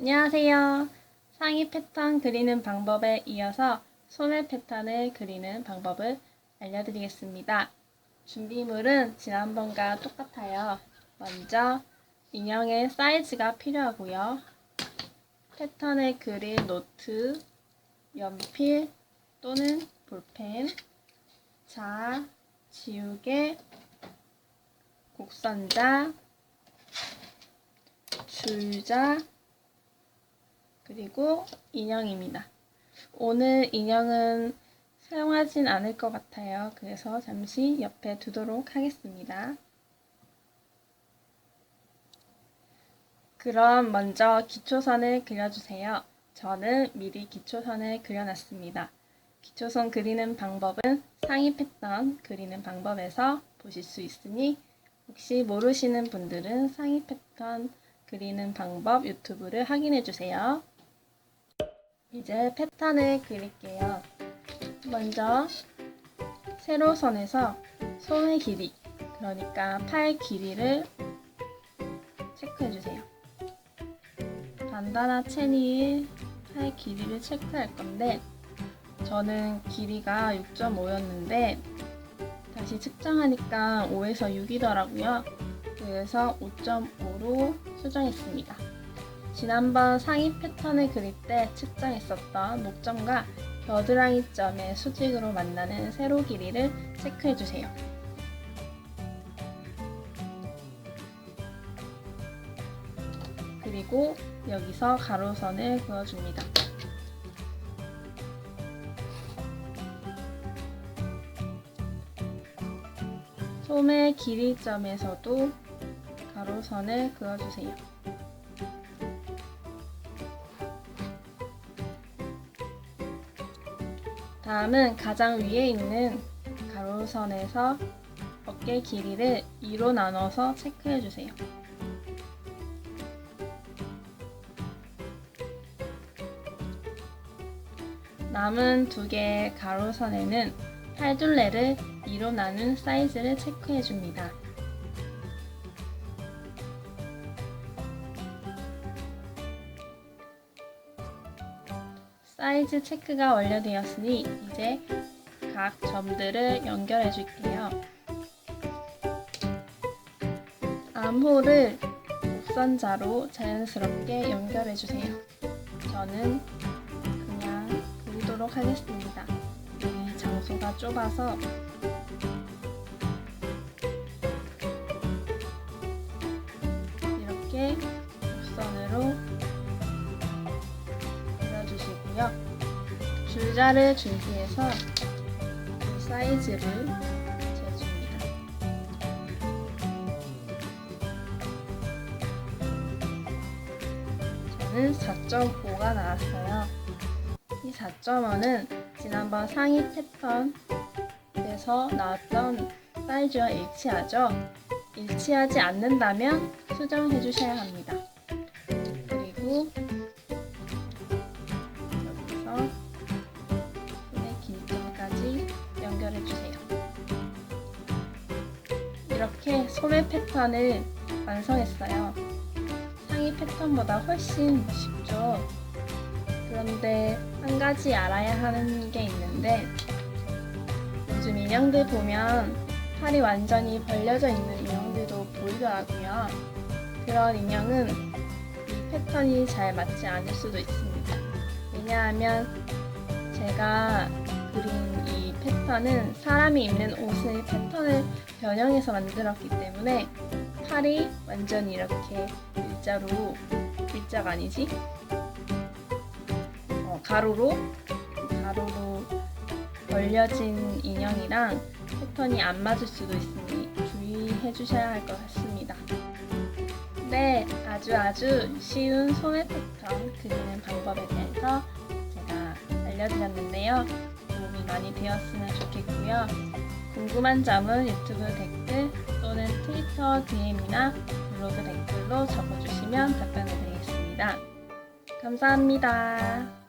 안녕하세요. 상의 패턴 그리는 방법에 이어서 소매 패턴을 그리는 방법을 알려드리겠습니다. 준비물은 지난번과 똑같아요. 먼저 인형의 사이즈가 필요하고요. 패턴을 그릴 노트, 연필 또는 볼펜, 자, 지우개, 곡선자, 줄자, 그리고 인형입니다. 오늘 인형은 사용하진 않을 것 같아요. 그래서 잠시 옆에 두도록 하겠습니다. 그럼 먼저 기초선을 그려주세요. 저는 미리 기초선을 그려놨습니다. 기초선 그리는 방법은 상의 패턴 그리는 방법에서 보실 수 있으니 혹시 모르시는 분들은 상의 패턴 그리는 방법 유튜브를 확인해 주세요. 이제 패턴을 그릴게요. 먼저 세로선에서 손의 길이, 그러니까 팔 길이를 체크해 주세요. 반다나 체니의 팔 길이를 체크할 건데 저는 길이가 6.5였는데 다시 측정하니까 5에서 6이더라고요. 그래서 5.5로 수정했습니다. 지난번 상의 패턴을 그릴 때 측정했었던 목점과 겨드랑이 점의 수직으로 만나는 세로 길이를 체크해 주세요. 그리고 여기서 가로선을 그어줍니다. 소매 길이점에서도 가로선을 그어주세요. 다음은 가장 위에 있는 가로선에서 어깨 길이를 2로 나눠서 체크해 주세요. 남은 두 개의 가로선에는 팔둘레를 2로 나눈 사이즈를 체크해 줍니다. 사이즈 체크가 완료되었으니 이제 각 점들을 연결해 줄게요. 암호를 곡선자로 자연스럽게 연결해 주세요. 저는 그냥 그리도록 하겠습니다. 여기 장소가 좁아서 이렇게 곡선으로 그려주시고요. 줄자를 준비해서 이 사이즈를 재줍니다. 저는 4.5가 나왔어요. 이 4.5는 지난번 상의 패턴에서 나왔던 사이즈와 일치하죠. 일치하지 않는다면 수정해 주셔야 합니다. 그리고 이렇게 소매 패턴을 완성했어요. 상의 패턴보다 훨씬 쉽죠. 그런데 한 가지 알아야 하는 게 있는데 요즘 인형들 보면 팔이 완전히 벌려져 있는 인형들도 보이더라고요. 그런 인형은 이 패턴이 잘 맞지 않을 수도 있습니다. 왜냐하면 제가 그린 이 패턴은 사람이 입는 옷의 패턴을 변형해서 만들었기 때문에 팔이 완전히 이렇게 일자로 일자가 아니지? 어, 가로로 가로로 벌려진 인형이랑 패턴이 안 맞을 수도 있으니 주의해 주셔야 할 것 같습니다. 네, 아주 아주 쉬운 소매 패턴 그리는 방법에 대해서 제가 알려드렸는데요. 도움이 많이 되었으면 좋겠고요. 궁금한 점은 유튜브 댓글 또는 트위터 DM이나 블로그 댓글로 적어주시면 답변을 드리겠습니다. 감사합니다.